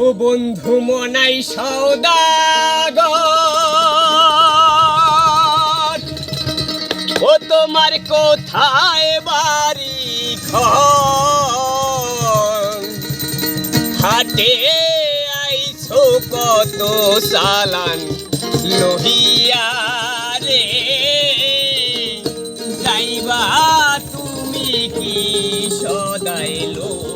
ও বন্ধু মনাই সৌদাগর ও তোমার কোথায় বাড়ি হাটে আইছো কত সালান লোহিয়া রে? যাইবা তুমি কি সদাই লোহ